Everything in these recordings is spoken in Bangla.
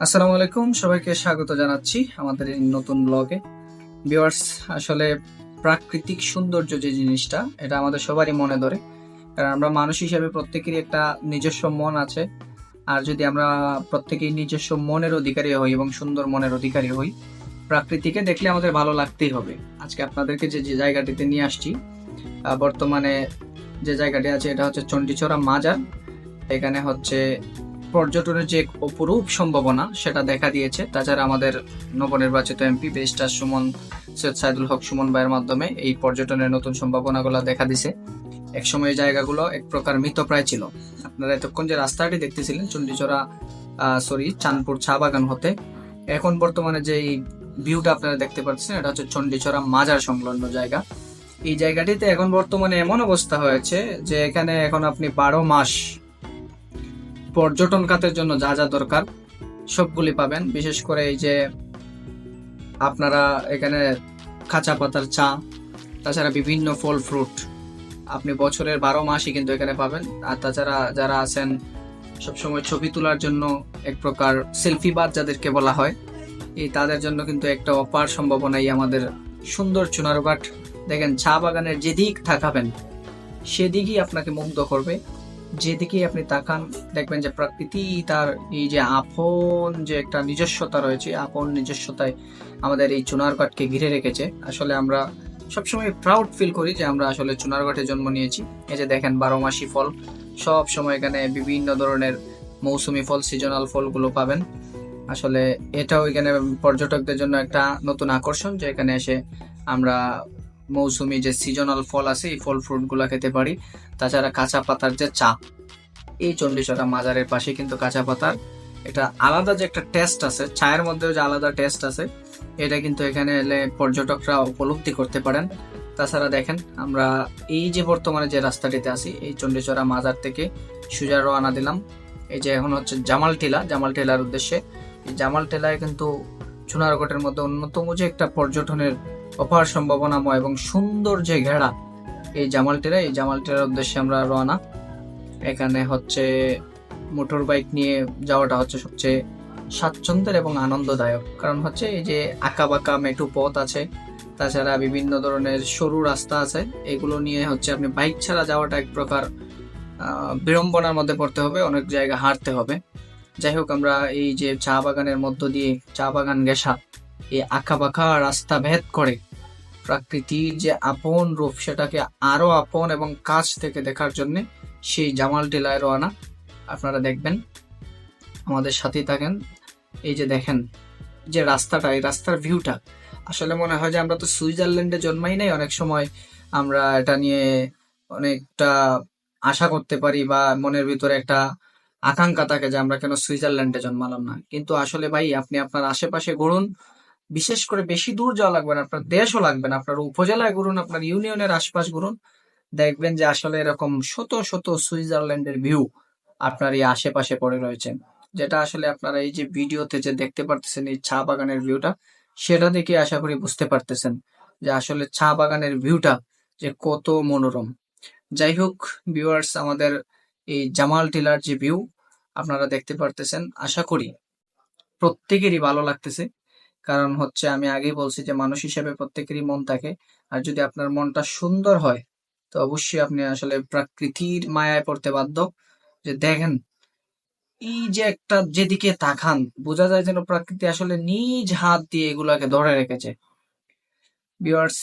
আসসালামু আলাইকুম, সবাইকে স্বাগত জানাচ্ছি আমাদের এই নতুন ব্লগে ভিউয়ার্স আসলে প্রাকৃতিক সৌন্দর্য যে জিনিসটা, এটা আমাদের সবারই মনে ধরে। কারণ আমরা মানুষ হিসেবে প্রত্যেকেরই একটা নিজস্ব মন আছে। আর যদি আমরা প্রত্যেকেই নিজস্ব মনের অধিকারী হই এবং সুন্দর মনের অধিকারী হই, প্রাকৃতিকে দেখলে আমাদের ভালো লাগতেই হবে। আজকে আপনাদেরকে যে যে জায়গাটিতে নিয়ে আসছি বর্তমানে যে জায়গাটি আছে, এটা হচ্ছে চণ্ডীচড়া মাজার। এখানে হচ্ছে পর্যটনের যে অপরূপ সম্ভাবনা, সেটা দেখা দিয়েছে। তাছাড়া আমাদের নবনির্বাচিত এমপি বেস্টার সুমন, সৈয়দ সাইদুল হক সুমন ভাইয়ের মাধ্যমে এই পর্যটনের নতুন সম্ভাবনাগুলো দেখা দিছে। একসময় এই জায়গাগুলো এক প্রকার মৃতপ্রায় ছিল। আপনারা এতক্ষণ যে রাস্তাটি দেখতেছিলেন, চণ্ডীচড়া সরি চাঁদপুর চা বাগান হতে, এখন বর্তমানে যে ভিউটা আপনারা দেখতে পাচ্ছেন, এটা হচ্ছে চণ্ডীচড়া মাজার সংলগ্ন জায়গা। এই জায়গাটিতে এখন বর্তমানে এমন অবস্থা হয়েছে যে এখানে এখন আপনি বারো মাস পর্যটন খাতের জন্য যা যা দরকার, সবগুলি পাবেন। বিশেষ করে এই যে আপনারা এখানে কাঁচা পাতার চা, তাছাড়া বিভিন্ন ফল ফ্রুট। আপনি বছরের বারো মাসই কিন্তু এখানে পাবেন। আর তাছাড়া যারা আছেন, সবসময় ছবি তোলার জন্য এক প্রকার সেলফি বাদ যাদেরকে বলা হয়, এই তাদের জন্য কিন্তু একটা অপার সম্ভাবনাই আমাদের সুন্দর চুনারঘাট। দেখেন, চা বাগানের যেদিক থাকাবেন, সেদিকই আপনাকে মুগ্ধ করবে। যেদিকেই আপনি তাকান, দেখবেন যে প্রকৃতি তার এই যে আপন যে একটা নিজস্বতা রয়েছে, আপন নিজস্বতায় আমাদের এই চুনারঘাটকে ঘিরে রেখেছে। আসলে আমরা সবসময় প্রাউড ফিল করি যে আমরা আসলে চুনারঘাটে জন্ম নিয়েছি। এই যে দেখেন, বারো মাসি ফল। সব সময় এখানে বিভিন্ন ধরনের মৌসুমি ফল সিজনাল ফলগুলো পাবেন। আসলে এটাও এখানে পর্যটকদের জন্য একটা নতুন আকর্ষণ যে এখানে এসে আমরা মৌসুমি যে সিজনাল ফল আছে, এই ফল ফ্রুটগুলা খেতে পারি। তাছাড়া কাঁচা পাতার যে চা এই চণ্ডীচড়া মাজারের পাশে কিন্তু কাঁচা পাতার এটা আলাদা যে একটা টেস্ট আছে চায়ের মধ্যেও যে আলাদা টেস্ট আছে, এটা কিন্তু এখানে এলে পর্যটকরা উপলব্ধি করতে পারেন। তাছাড়া দেখেন, আমরা এই যে বর্তমানে যে রাস্তাটিতে আছি, এই চণ্ডীচড়া মাজার থেকে সুজা রওনা দিলাম। এই যে এখন হচ্ছে জামাল টিলা জামাল টিলার উদ্দেশ্যে। এই জামাল টিলায় কিন্তু চুনারগটের মধ্যে অন্যতম যে একটা পর্যটনের অপার সম্ভাবনাময় এবং সুন্দর যে ঘেরা এই জামালটেরা, এই জামালটেরার উদ্দেশ্যে আমরা রওনা। এখানে হচ্ছে মোটর বাইক নিয়ে যাওয়াটা হচ্ছে সবচেয়ে স্বাচ্ছন্দ্যের এবং আনন্দদায়ক। কারণ হচ্ছে এই যে আঁকা বাঁকা মেটু পথ আছে, তাছাড়া বিভিন্ন ধরনের সরু রাস্তা আছে, এগুলো নিয়ে হচ্ছে আপনি বাইক ছাড়া যাওয়াটা এক প্রকার বিড়ম্বনার মধ্যে পড়তে হবে, অনেক জায়গা হাঁটতে হবে। যাই হোক, আমরা এই যে চা বাগানের মধ্য দিয়ে, চা বাগান গেসা এই আঁকা বাঁকা রাস্তা ভেদ করে। প্রাকৃতির যে আপন রূপ, সেটাকে আরও আপন এবং কাছ থেকে দেখার জন্য সেই জামাল টিলায় রওনা। আপনারা দেখবেন, আমাদের সাথেই থাকেন। এই যে দেখেন, যে রাস্তাটা, এই রাস্তার ভিউটা। আসলে মনে হয় যে আমরা তো সুইজারল্যান্ডে জন্মাই নাই। অনেক সময় আমরা এটা নিয়ে অনেকটা আশা করতে পারি বা মনের ভিতরে একটা আকাঙ্ক্ষা থাকে যে আমরা কেন সুইজারল্যান্ডে জন্মালাম না। কিন্তু আসলে ভাই, আপনি আপনার আশেপাশে ঘুরুন বিশেষ করে বেশি দূর যাওয়া লাগবে না, আপনার দেশও লাগবে না, আপনার উপজেলায় ঘুরুন, আপনার ইউনিয়নের আশপাশ ঘুরুন, দেখবেন যে আসলে এরকম শত শত সুইজারল্যান্ডের ভিউ আপনার এই আশেপাশে পড়ে রয়েছে। যেটা আসলে আপনারা এই যে ভিডিওতে যে দেখতে পারতেছেন, এই চা বাগানের ভিউটা সেটা দেখে আশা করি বুঝতে পারতেছেন যে আসলে চা বাগানের ভিউটা যে কত মনোরম। যাই হোক ভিউয়ার্স আমাদের এই জামাল টিলার যে ভিউ আপনারা দেখতে পারতেছেন। আশা করি প্রত্যেকেরই ভালো লাগতেছে। কারণ হচ্ছে আমি আগেই বলছি যে মানুষ হিসেবে প্রত্যেকেরই মন থাকে। আর যদি আপনার মনটা সুন্দর হয়, তো অবশ্যই আপনি আসলে প্রকৃতির মায়ায় পড়তে বাধ্য। যে দেখেন, এই যে একটা যেদিকে তাকান, বোঝা যায় যেন প্রকৃতি আসলে নিজ হাত দিয়ে এগুলাকে ধরে রেখেছে। ভিউয়ার্স,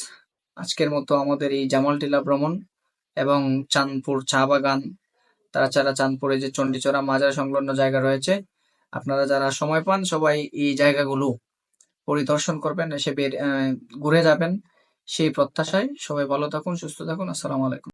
আজকের মতো আমাদের এই জামালটিলা ভ্রমণ এবং চাঁদপুর চা বাগান তাছাড়া চাঁদপুরে যে চণ্ডীচড়া মাজার সংলগ্ন জায়গা রয়েছে, আপনারা যারা সময় পান সবাই এই জায়গাগুলো পরিদর্শন করবেন এসে ঘুরে যাবেন। সেই প্রত্যাশায় সবাই ভালো থাকুন সুস্থ থাকুন। আসসালামু আলাইকুম।